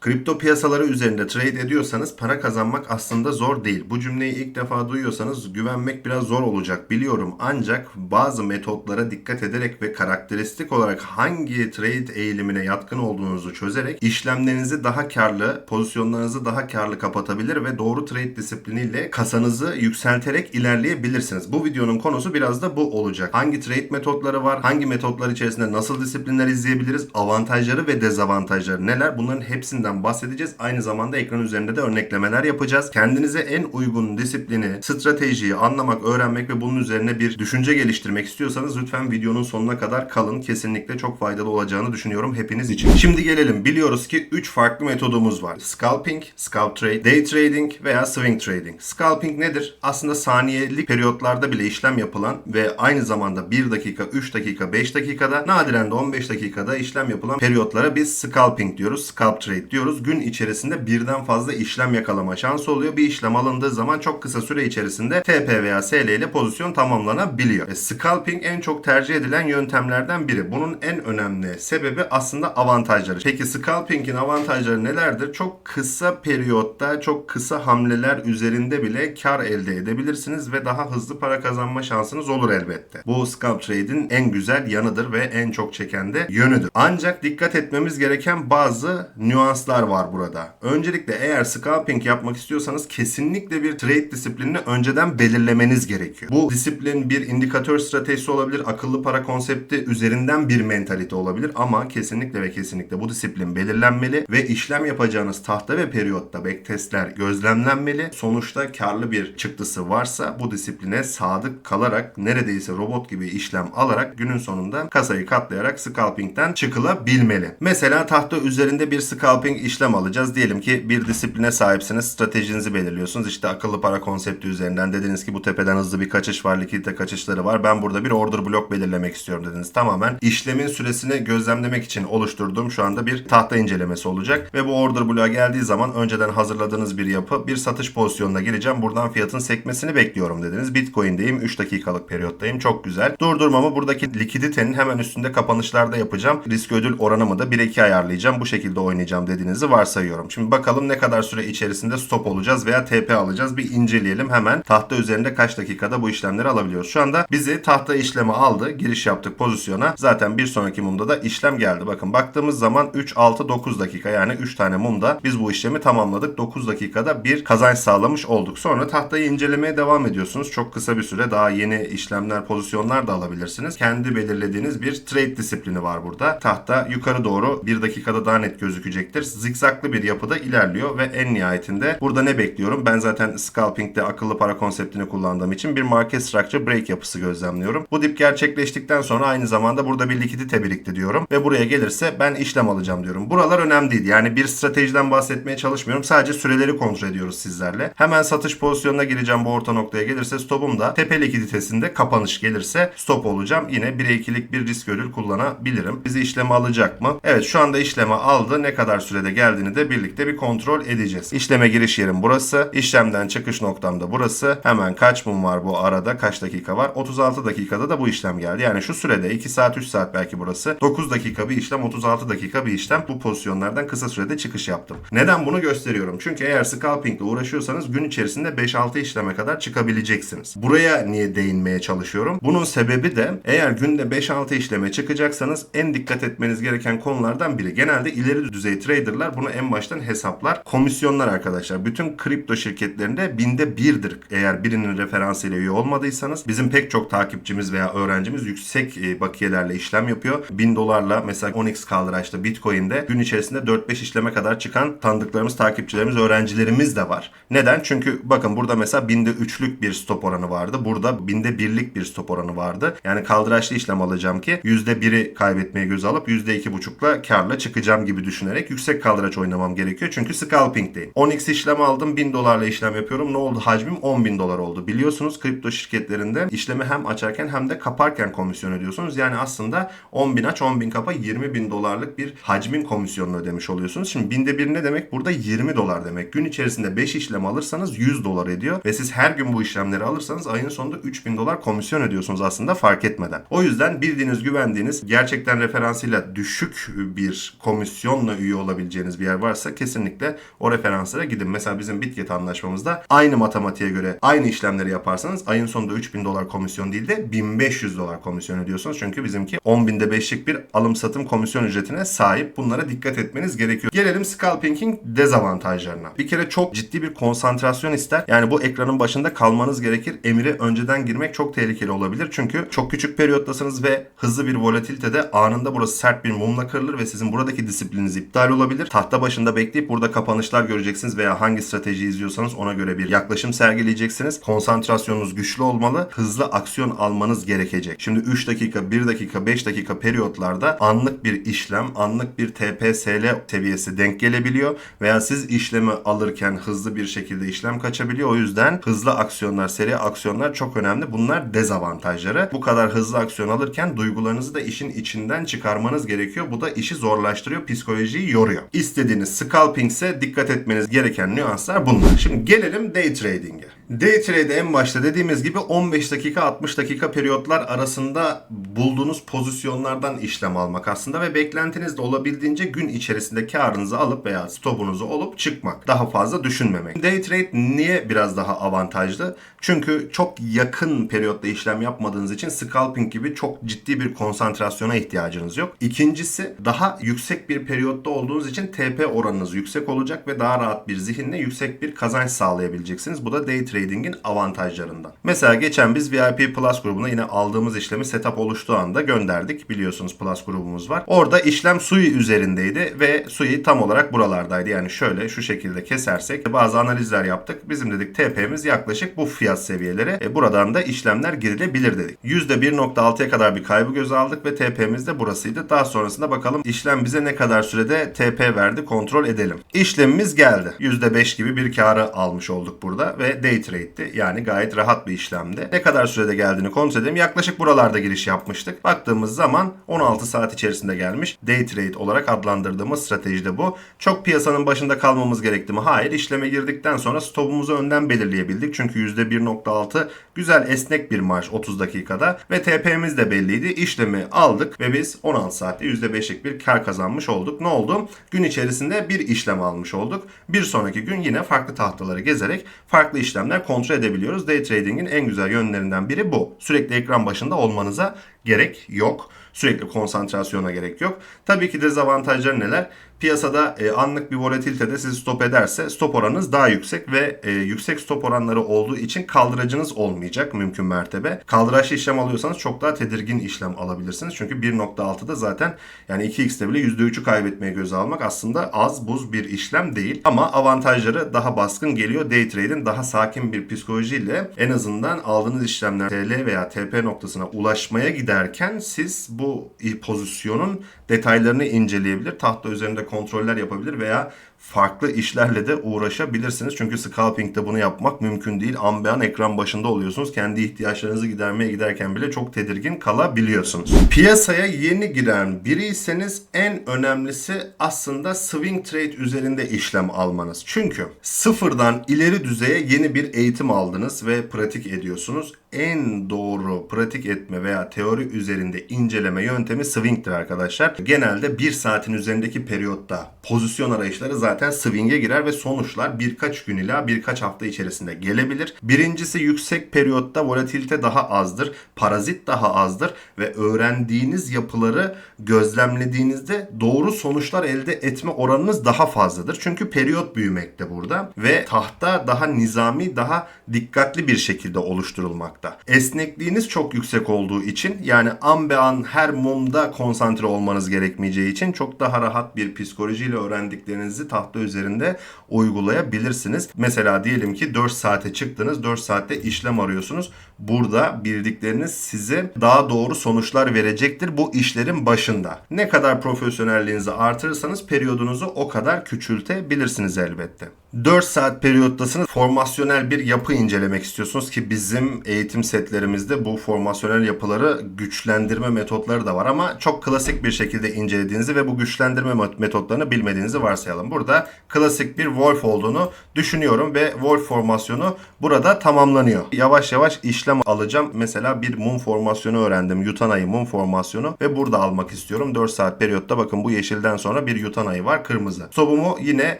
Kripto piyasaları üzerinde trade ediyorsanız para kazanmak aslında zor değil. Bu cümleyi ilk defa duyuyorsanız güvenmek biraz zor olacak biliyorum. Ancak bazı metotlara dikkat ederek ve karakteristik olarak hangi trade eğilimine yatkın olduğunuzu çözerek işlemlerinizi daha karlı, pozisyonlarınızı daha karlı kapatabilir ve doğru trade disipliniyle kasanızı yükselterek ilerleyebilirsiniz. Bu videonun konusu biraz da bu olacak. Hangi trade metotları var? Hangi metotlar içerisinde nasıl disiplinler izleyebiliriz? Avantajları ve dezavantajları neler? Bunların hepsinden bahsedeceğiz. Aynı zamanda ekran üzerinde de örneklemeler yapacağız. Kendinize en uygun disiplini, stratejiyi anlamak, öğrenmek ve bunun üzerine bir düşünce geliştirmek istiyorsanız lütfen videonun sonuna kadar kalın. Kesinlikle çok faydalı olacağını düşünüyorum hepiniz için. Şimdi gelelim. Biliyoruz ki 3 farklı metodumuz var. Scalping, scalp trade, day trading veya swing trading. Scalping nedir? Aslında saniyelik periyotlarda bile işlem yapılan ve aynı zamanda 1 dakika, 3 dakika, 5 dakikada nadiren de 15 dakikada işlem yapılan periyotlara biz scalping diyoruz. Scalp trade diyoruz. Gün içerisinde birden fazla işlem yakalama şansı oluyor. Bir işlem alındığı zaman çok kısa süre içerisinde TP veya SL ile pozisyon tamamlanabiliyor. E, scalping en çok tercih edilen yöntemlerden biri. Bunun en önemli sebebi aslında avantajları. Peki scalping'in avantajları nelerdir? Çok kısa periyotta, çok kısa hamleler üzerinde bile kar elde edebilirsiniz ve daha hızlı para kazanma şansınız olur elbette. Bu scalp trade'in en güzel yanıdır ve en çok çeken de yönüdür. Ancak dikkat etmemiz gereken bazı nüanslar var burada. Öncelikle eğer scalping yapmak istiyorsanız kesinlikle bir trade disiplinini önceden belirlemeniz gerekiyor. Bu disiplin bir indikatör stratejisi olabilir, akıllı para konsepti üzerinden bir mentalite olabilir ama kesinlikle ve kesinlikle bu disiplin belirlenmeli ve işlem yapacağınız tahta ve periyotta backtestler gözlemlenmeli. Sonuçta karlı bir çıktısı varsa bu disipline sadık kalarak neredeyse robot gibi işlem alarak günün sonunda kasayı katlayarak scalping'den çıkılabilmeli. Mesela tahta üzerinde bir scalping işlem alacağız. Diyelim ki bir disipline sahipsiniz. Stratejinizi belirliyorsunuz. İşte akıllı para konsepti üzerinden dediniz ki bu tepeden hızlı bir kaçış var. Likidite kaçışları var. Ben burada bir order blok belirlemek istiyorum dediniz. Tamamen işlemin süresini gözlemlemek için oluşturduğum şu anda bir tahta incelemesi olacak. Ve bu order bloğa geldiği zaman önceden hazırladığınız bir yapı bir satış pozisyonuna gireceğim. Buradan fiyatın sekmesini bekliyorum dediniz. Bitcoin'deyim. 3 dakikalık periyottayım. Çok güzel. Durdurmamı buradaki likiditenin hemen üstünde kapanışlarda yapacağım. Risk ödül oranımı da 1-2 ayarlayacağım. Bu şekilde oynayacağım dediğinizi varsayıyorum. Şimdi bakalım ne kadar süre içerisinde stop olacağız veya TP alacağız. Bir inceleyelim hemen. Tahta üzerinde kaç dakikada bu işlemleri alabiliyoruz. Şu anda bizi tahta işlemi aldı. Giriş yaptık pozisyona. Zaten bir sonraki mumda da işlem geldi. Bakın baktığımız zaman 3, 6, 9 dakika yani 3 tane mumda biz bu işlemi tamamladık. 9 dakikada bir kazanç sağlamış olduk. Sonra tahtayı incelemeye devam ediyorsunuz. Çok kısa bir süre daha yeni işlemler, pozisyonlar da alabilirsiniz. Kendi belirlediğiniz bir trade disiplini var burada. Tahta yukarı doğru 1 dakikada daha net gözükecektir. Zikzaklı bir yapıda ilerliyor ve en nihayetinde burada ne bekliyorum? Ben zaten scalping'de akıllı para konseptini kullandığım için bir market structure break yapısı gözlemliyorum. Bu dip gerçekleştikten sonra aynı zamanda burada bir likidite birikti diyorum ve buraya gelirse ben işlem alacağım diyorum. Buralar önemli değil. Yani bir stratejiden bahsetmeye çalışmıyorum. Sadece süreleri kontrol ediyoruz sizlerle. Hemen satış pozisyonuna gireceğim bu orta noktaya gelirse stopum da tepe likiditesinde kapanış gelirse stop olacağım. Yine 1'e 2'lik bir risk ödül kullanabilirim. Bizi işleme alacak mı? Evet şu anda işleme aldı. Ne kadar sürede geldiğini de birlikte bir kontrol edeceğiz. İşleme giriş yerim burası. İşlemden çıkış noktam da burası. Hemen kaç mum var bu arada? Kaç dakika var? 36 dakikada da bu işlem geldi. Yani şu sürede 2 saat 3 saat belki burası. 9 dakika bir işlem 36 dakika bir işlem. Bu pozisyonlardan kısa sürede çıkış yaptım. Neden bunu gösteriyorum? Çünkü eğer scalping ile uğraşıyorsanız gün içerisinde 5-6 işleme kadar çıkabileceksiniz. Buraya niye değinmeye çalışıyorum? Bunun sebebi de eğer günde 5-6 işleme çıkacaksanız en dikkat etmeniz gereken konulardan biri. Genelde ileri düzey traderlar bunu en baştan hesaplar. Komisyonlar arkadaşlar. Bütün kripto şirketlerinde binde birdir. Eğer birinin referansıyla üye olmadıysanız bizim pek çok takipçimiz veya öğrencimiz yüksek e, bakiyelerle işlem yapıyor. 1000 dolarla mesela Onyx kaldıraçta Bitcoin'de gün içerisinde 4-5 işleme kadar çıkan tanıdıklarımız, takipçilerimiz, öğrencilerimiz de var. Neden? Çünkü bakın burada mesela binde 3'lük bir stop oranı vardı. Burada binde birlik bir stop oranı vardı. Yani kaldıraçlı işlem alacağım ki %1'i kaybetmeye göz alıp %2,5'la karla çıkacağım gibi düşünerek yüksek kaldıraç oynamam gerekiyor. Çünkü scalping'deyim. Onyx işlem aldım 1000 dolarla işlem yapıyorum. Ne oldu? Hacmim 10 bin dolar oldu. Biliyorsunuz kripto şirketlerinde işlemi hem açarken hem de kaparken komisyon ödüyorsunuz. Yani aslında 10 bin aç 10 bin kapa 20 bin dolarlık bir hacmin komisyonunu ödemiş oluyorsunuz. Şimdi binde bir ne demek? Burada 20 dolar demek. Gün içerisinde 5 işlem alırsanız 100 dolar ediyor. Ve siz her gün bu işlemleri alırsanız ayın sonunda 3000 dolar komisyon ödüyorsunuz aslında fark etmeden. O yüzden bildiğiniz güvendiğiniz gerçekten referansıyla düşük bir komisyonla üye olabildiğiniz bulabileceğiniz bir yer varsa kesinlikle o referanslara gidin. Mesela bizim Bitget anlaşmamızda aynı matematiğe göre aynı işlemleri yaparsanız ayın sonunda 3000 dolar komisyon değil de 1500 dolar komisyon ödüyorsunuz. Çünkü bizimki 10 binde 5'lik bir alım satım komisyon ücretine sahip. Bunlara dikkat etmeniz gerekiyor. Gelelim scalping'in dezavantajlarına. Bir kere çok ciddi bir konsantrasyon ister. Yani bu ekranın başında kalmanız gerekir. Emire önceden girmek çok tehlikeli olabilir. Çünkü çok küçük periyottasınız ve hızlı bir volatilitede anında burası sert bir mumla kırılır ve sizin buradaki disiplininiz iptal olabilir. Tahta başında bekleyip burada kapanışlar göreceksiniz veya hangi strateji izliyorsanız ona göre bir yaklaşım sergileyeceksiniz. Konsantrasyonunuz güçlü olmalı. Hızlı aksiyon almanız gerekecek. Şimdi 3 dakika, 1 dakika, 5 dakika periyotlarda anlık bir işlem, anlık bir TPSL seviyesi denk gelebiliyor veya siz işlemi alırken hızlı bir şekilde işlem kaçabiliyor. O yüzden hızlı aksiyonlar, seri aksiyonlar çok önemli. Bunlar dezavantajları. Bu kadar hızlı aksiyon alırken duygularınızı da işin içinden çıkarmanız gerekiyor. Bu da işi zorlaştırıyor, psikolojiyi yoruyor. İstediğiniz scalping ise dikkat etmeniz gereken nüanslar bunlar. Şimdi gelelim day trading'e. Day trade en başta dediğimiz gibi 15 dakika 60 dakika periyotlar arasında bulduğunuz pozisyonlardan işlem almak aslında ve beklentiniz de olabildiğince gün içerisinde karınızı alıp veya stopunuzu olup çıkmak. Daha fazla düşünmemek. Day trade niye biraz daha avantajlı? Çünkü çok yakın periyotta işlem yapmadığınız için scalping gibi çok ciddi bir konsantrasyona ihtiyacınız yok. İkincisi daha yüksek bir periyotta olduğunuz için TP oranınız yüksek olacak ve daha rahat bir zihinle yüksek bir kazanç sağlayabileceksiniz. Bu da day trading'in avantajlarından. Mesela geçen biz VIP Plus grubuna yine aldığımız işlemi setup oluştuğu anda gönderdik. Biliyorsunuz Plus grubumuz var. Orada işlem Sui üzerindeydi ve Sui tam olarak buralardaydı. Yani şöyle şu şekilde kesersek bazı analizler yaptık. Bizim dedik TP'miz yaklaşık bu fiyat seviyeleri. E, buradan da işlemler girilebilir dedik. %1.6'ya kadar bir kaybı göze aldık ve TP'miz de burasıydı. Daha sonrasında bakalım işlem bize ne kadar sürede TP verdi kontrol edelim. İşlemimiz geldi. %5 gibi bir karı almış olduk burada ve day trade'ti. Yani gayet rahat bir işlemdi. Ne kadar sürede geldiğini kontrol edelim. Yaklaşık buralarda giriş yapmıştık. Baktığımız zaman 16 saat içerisinde gelmiş. Day trade olarak adlandırdığımız strateji de bu. Çok piyasanın başında kalmamız gerekti mi? Hayır. İşleme girdikten sonra stopumuzu önden belirleyebildik. Çünkü %1.6 güzel esnek bir marş 30 dakikada ve TP'miz de belliydi. İşlemi aldık ve biz 16 saatte %5'lik bir kar kazanmış olduk. Ne oldu? Gün içerisinde bir işlem almış olduk. Bir sonraki gün yine farklı tahtaları gezerek farklı işlemler kontrol edebiliyoruz. Day trading'in en güzel yönlerinden biri bu. Sürekli ekran başında olmanıza gerek yok. Sürekli konsantrasyona gerek yok. Tabii ki dezavantajları neler? Piyasada e, anlık bir volatilitede sizi stop ederse stop oranınız daha yüksek ve e, yüksek stop oranları olduğu için kaldıracınız olmayacak mümkün mertebe. Kaldıraçlı işlem alıyorsanız çok daha tedirgin işlem alabilirsiniz. Çünkü 1.6'da zaten yani 2x'te bile %3'ü kaybetmeye göze almak aslında az buz bir işlem değil. Ama avantajları daha baskın geliyor. Day trade'in daha sakin bir psikolojiyle en azından aldığınız işlemler TL veya TP noktasına ulaşmaya giderken siz bu pozisyonun detaylarını inceleyebilir. Tahta üzerinde kontroller yapabilir veya farklı işlerle de uğraşabilirsiniz. Çünkü scalping'de bunu yapmak mümkün değil. An be an ekran başında oluyorsunuz. Kendi ihtiyaçlarınızı gidermeye giderken bile çok tedirgin kalabiliyorsunuz. Piyasaya yeni giren biriyseniz en önemlisi aslında swing trade üzerinde işlem almanız. Çünkü sıfırdan ileri düzeye yeni bir eğitim aldınız ve pratik ediyorsunuz. En doğru pratik etme veya teori üzerinde inceleme yöntemi swing'tir arkadaşlar. Genelde bir saatin üzerindeki periyotta pozisyon arayışları zaten swing'e girer ve sonuçlar birkaç gün ila birkaç hafta içerisinde gelebilir. Birincisi yüksek periyotta volatilite daha azdır, parazit daha azdır ve öğrendiğiniz yapıları gözlemlediğinizde doğru sonuçlar elde etme oranınız daha fazladır. Çünkü periyot büyümekte burada ve tahta daha nizami, daha dikkatli bir şekilde oluşturulmakta. Esnekliğiniz çok yüksek olduğu için yani an be an her mumda konsantre olmanız gerekmeyeceği için çok daha rahat bir psikolojiyle öğrendiklerinizi tahta üzerinde uygulayabilirsiniz. Mesela diyelim ki 4 saate çıktınız, 4 saatte işlem arıyorsunuz. Burada bildikleriniz size daha doğru sonuçlar verecektir bu işlerin başında. Ne kadar profesyonelliğinizi artırırsanız periyodunuzu o kadar küçültebilirsiniz elbette. 4 saat periyottasınız. Formasyonel bir yapı incelemek istiyorsunuz ki bizim eğitim setlerimizde bu formasyonel yapıları güçlendirme metotları da var ama çok klasik bir şekilde incelediğinizi ve bu güçlendirme met- metotlarını bilmediğinizi varsayalım. Burada klasik bir Wolf olduğunu düşünüyorum ve Wolf formasyonu burada tamamlanıyor. Yavaş yavaş işlem alacağım. Mesela bir mum formasyonu öğrendim. Yutanayı mum formasyonu ve burada almak istiyorum. 4 saat periyotta bakın bu yeşilden sonra bir yutanayı var kırmızı. Sobumu yine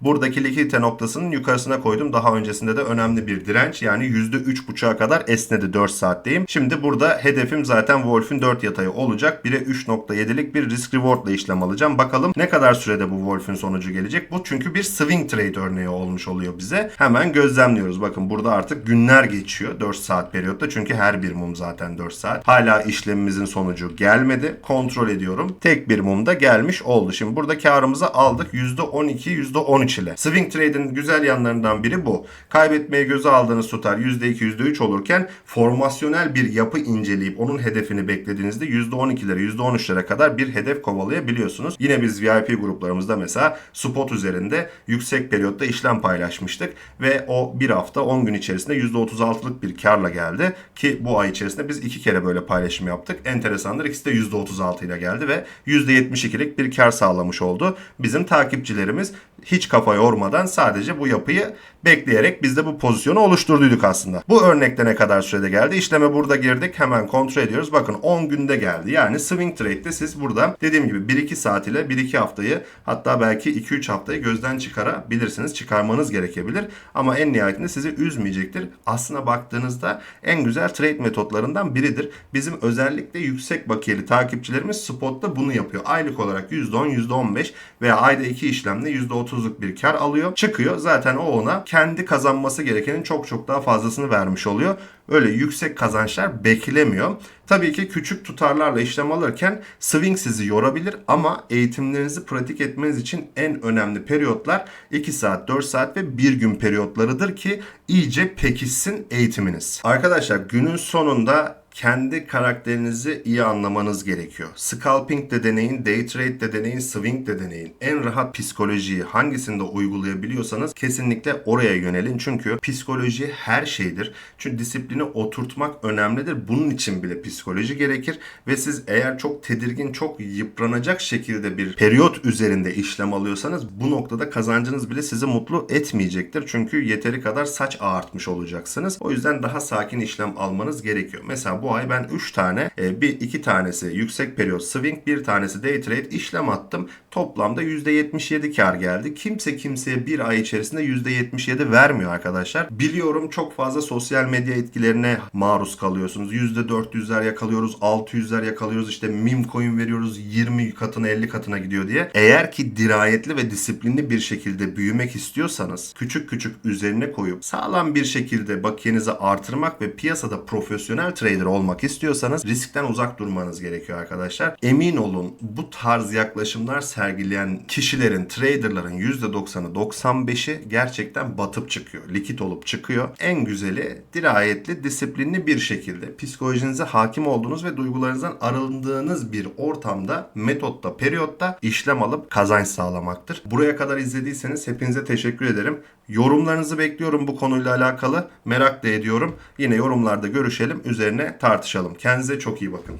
buradaki likidite noktasının yukarısına koydum. Daha öncesinde de önemli bir direnç. Yani %3.5'a kadar esnedi 4 saatteyim. Şimdi burada hedefim zaten Wolf'ün 4 yatayı olacak. 1'e 3.7'lik bir risk reward ile işlem alacağım. Bakalım ne kadar sürede bu Wolf'ün sonucu gelecek. Bu çünkü bir swing trade örneği olmuş oluyor bize. Hemen gözlemliyoruz. Bakın burada artık günler geçiyor 4 saat periyotta. Çünkü her bir mum zaten 4 saat. Hala işlemimizin sonucu gelmedi. Kontrol ediyorum. Tek bir mum da gelmiş oldu. Şimdi burada karımızı aldık. %12, %13 ile. Swing trade'in güzel yanlarından biri bu. Kaybetmeyi göze aldığınız tutar %2, %3 olurken formasyonel bir yapı inceleyip onun hedefini beklediğinizde %12'lere, %13'lere kadar bir hedef kovalayabiliyorsunuz. Yine biz VIP gruplarımızda mesela spot üzerinde yüksek periyotta işlem paylaşmıştık ve o bir hafta 10 gün içerisinde %36'lık bir karla geldi ki bu ay içerisinde biz iki kere böyle paylaşım yaptık. Enteresandır ikisi de %36 ile geldi ve %72'lik bir kar sağlamış oldu. Bizim takipçilerimiz hiç kafa yormadan sadece bu yapıyı bekleyerek biz de bu pozisyonu oluşturduyduk aslında. Bu örnekte ne kadar sürede geldi? İşleme burada girdik. Hemen kontrol ediyoruz. Bakın 10 günde geldi. Yani swing trade'de siz burada dediğim gibi 1-2 saat ile 1-2 haftayı hatta belki 2-3 haftayı gözden çıkarabilirsiniz. Çıkarmanız gerekebilir. Ama en nihayetinde sizi üzmeyecektir. Aslına baktığınızda en güzel trade metotlarından biridir. Bizim özellikle yüksek bakiyeli takipçilerimiz spotta bunu yapıyor. Aylık olarak %10, %15 veya ayda 2 işlemle %30'luk bir kar alıyor. Çıkıyor. Zaten o ona kendi kazanması gerekenin çok çok daha fazlasını vermiş oluyor. Öyle yüksek kazançlar beklemiyor. Tabii ki küçük tutarlarla işlem alırken swing sizi yorabilir ama eğitimlerinizi pratik etmeniz için en önemli periyotlar 2 saat, 4 saat ve 1 gün periyotlarıdır ki iyice pekişsin eğitiminiz. Arkadaşlar günün sonunda kendi karakterinizi iyi anlamanız gerekiyor. Scalping de deneyin, day trade de deneyin, swing de deneyin. En rahat psikolojiyi hangisinde uygulayabiliyorsanız kesinlikle oraya yönelin. Çünkü psikoloji her şeydir. Çünkü disiplini oturtmak önemlidir. Bunun için bile psikoloji gerekir ve siz eğer çok tedirgin, çok yıpranacak şekilde bir periyot üzerinde işlem alıyorsanız bu noktada kazancınız bile sizi mutlu etmeyecektir. Çünkü yeteri kadar saç ağartmış olacaksınız. O yüzden daha sakin işlem almanız gerekiyor. Bu ay ben 3 tane, e, bir iki tanesi yüksek periyot swing, bir tanesi day trade işlem attım. Toplamda %77 kar geldi. Kimse kimseye bir ay içerisinde %77 vermiyor arkadaşlar. Biliyorum çok fazla sosyal medya etkilerine maruz kalıyorsunuz. %400'ler yakalıyoruz, 600'ler yakalıyoruz. İşte meme coin veriyoruz 20 katına 50 katına gidiyor diye. Eğer ki dirayetli ve disiplinli bir şekilde büyümek istiyorsanız küçük küçük üzerine koyup sağlam bir şekilde bakiyenizi artırmak ve piyasada profesyonel trader olmak istiyorsanız riskten uzak durmanız gerekiyor arkadaşlar. Emin olun bu tarz yaklaşımlar sergileyen kişilerin, traderların %90'ı 95'i gerçekten batıp çıkıyor. Likit olup çıkıyor. En güzeli dirayetli, disiplinli bir şekilde psikolojinize hakim olduğunuz ve duygularınızdan arındığınız bir ortamda, metotta, periyotta işlem alıp kazanç sağlamaktır. Buraya kadar izlediyseniz hepinize teşekkür ederim. Yorumlarınızı bekliyorum bu konuyla alakalı. Merak da ediyorum. Yine yorumlarda görüşelim, üzerine tartışalım. Kendinize çok iyi bakın.